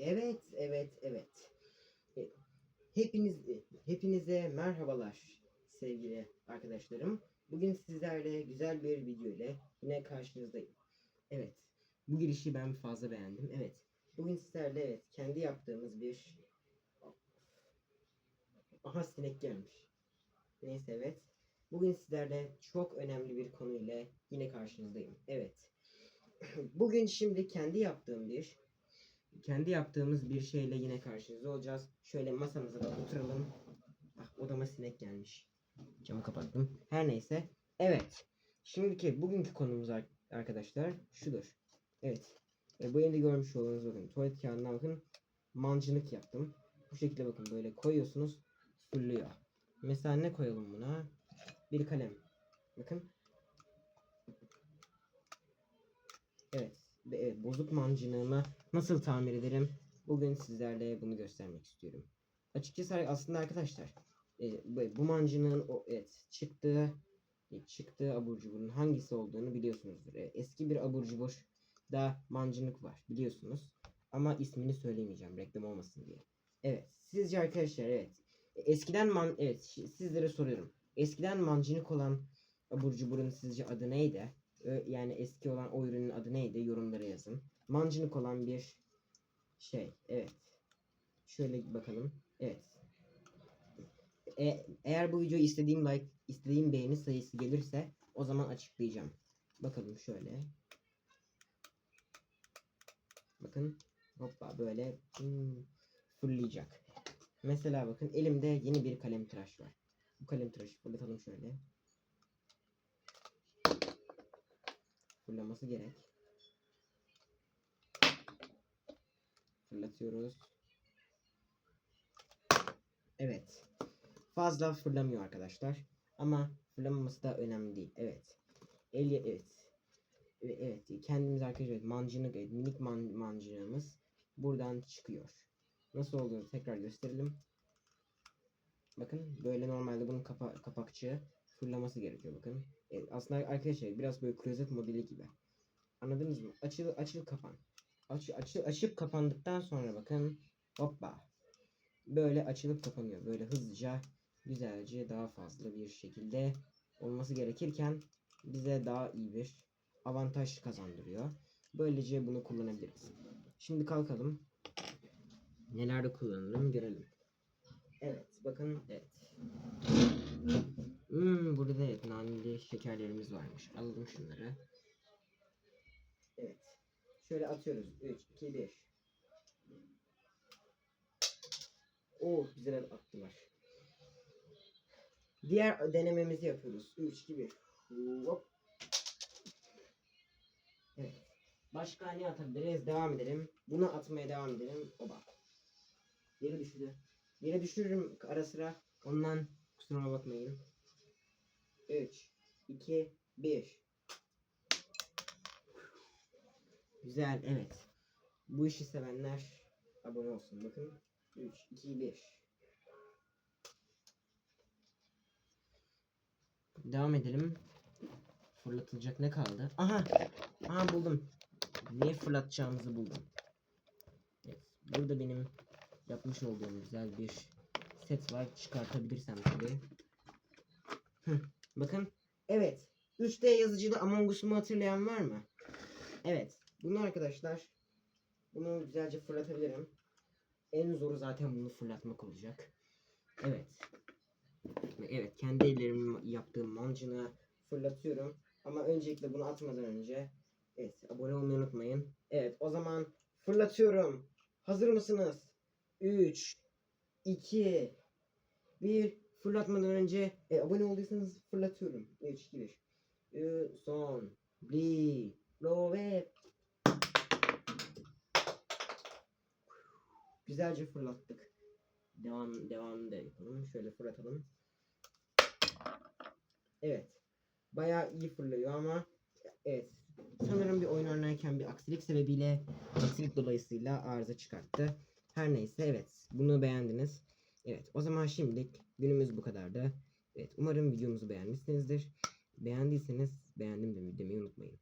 Evet, evet, evet. E, Hepiniz, hepinize merhabalar sevgili arkadaşlarım. Bugün sizlerle güzel bir video ile yine karşınızdayım. Evet, bu girişi ben fazla beğendim. Evet, bugün sizlerle evet kendi yaptığımız bir... Aha sinek gelmiş. Neyse evet. Bugün sizlerle çok önemli bir konu ile yine karşınızdayım. Evet. Bugün şimdi kendi yaptığım bir kendi yaptığımız bir şeyle yine karşınızda olacağız. Şöyle masamıza da oturalım. Ah odama sinek gelmiş. Camı kapattım. Her neyse. Evet. Şimdiki bugünkü konumuz ar- arkadaşlar şudur. Evet. E, bu elimde görmüş olduğunuz bakın tuvalet kağıdından bakın mancınık yaptım. Bu şekilde bakın böyle koyuyorsunuz fırlıyor. Mesela ne koyalım buna? Bir kalem. Bakın. Evet. Bozuk mancınığımı nasıl tamir ederim? Bugün sizlerle bunu göstermek istiyorum. Açıkçası aslında arkadaşlar e, bu- mancınığın o evet çıktığı e, çıktığı abur cuburun hangisi olduğunu biliyorsunuzdur. E, eski bir abur cubur da mancınık var biliyorsunuz. Ama ismini söylemeyeceğim reklam olmasın diye. Evet sizce arkadaşlar evet. E, Eskiden man evet sizlere soruyorum. Eskiden mancınık olan abur cuburun sizce adı neydi? Yani eski olan o ürünün adı neydi? Yorumlara yazın. Mancınık olan bir şey. Evet. Şöyle bakalım. Evet. E- eğer bu videoyu istediğim like, istediğim beğeni sayısı gelirse o zaman açıklayacağım. Bakalım şöyle. Bakın. Hoppa böyle hmm, fırlayacak. Mesela bakın elimde yeni bir kalem tıraş var. Bu kalem tıraşı fırlatalım şöyle. Fırlaması gerek. Fırlatıyoruz. Evet. Fazla fırlamıyor arkadaşlar. Ama fırlamaması da önemli değil. Evet. El evet. Evet. Kendimiz arkadaşlar mancınık minik man, mancınığımız buradan çıkıyor. Nasıl olduğunu tekrar gösterelim. Bakın böyle normalde bunun kapa kapakçığı fırlaması gerekiyor bakın. Evet, aslında arkadaşlar biraz böyle klozet modeli gibi. Anladınız mı? Açıl açıl kapan. Aç, açı, açıp kapandıktan sonra bakın hoppa. Böyle açılıp kapanıyor. Böyle hızlıca güzelce daha fazla bir şekilde olması gerekirken bize daha iyi bir avantaj kazandırıyor. Böylece bunu kullanabiliriz. Şimdi kalkalım. Nelerde kullanırım görelim. Evet bakın evet. Hmm, burada da evet naneli şekerlerimiz varmış. Alalım şunları. Evet. Şöyle atıyoruz. 3, 2, 1. Oh güzel attılar. Diğer denememizi yapıyoruz. 3, 2, 1. Hop. Evet. Başka ne atabiliriz? Devam edelim. Bunu atmaya devam edelim. Oba. Yere düştü. Yere düşürürüm ara sıra. Ondan kusuruma bakmayın. 3, 2, 1. Güzel, evet. Bu işi sevenler abone olsun. Bakın. 3, 2, 1. Devam edelim. Fırlatılacak ne kaldı? Aha! Aha buldum. Niye fırlatacağımızı buldum. Evet. Burada benim yapmış olduğum güzel bir set var. Çıkartabilirsem tabii. Hıh, Bakın. Evet. 3D yazıcıda Among Us'umu hatırlayan var mı? Evet. Bunu arkadaşlar bunu güzelce fırlatabilirim. En zoru zaten bunu fırlatmak olacak. Evet. Evet. Kendi ellerimle yaptığım mancını fırlatıyorum. Ama öncelikle bunu atmadan önce evet abone olmayı unutmayın. Evet o zaman fırlatıyorum. Hazır mısınız? 3 2 1 fırlatmadan önce e, abone olduysanız fırlatıyorum. 3 2 1 son bir ve Güzelce fırlattık. Devam devam da yapalım. Şöyle fırlatalım. Evet. Bayağı iyi fırlıyor ama evet. Sanırım bir oyun oynarken bir aksilik sebebiyle aksilik dolayısıyla arıza çıkarttı. Her neyse evet. Bunu beğendiniz. Evet. O zaman şimdilik günümüz bu kadardı. Evet. Umarım videomuzu beğenmişsinizdir. Beğendiyseniz beğendim demeyi unutmayın.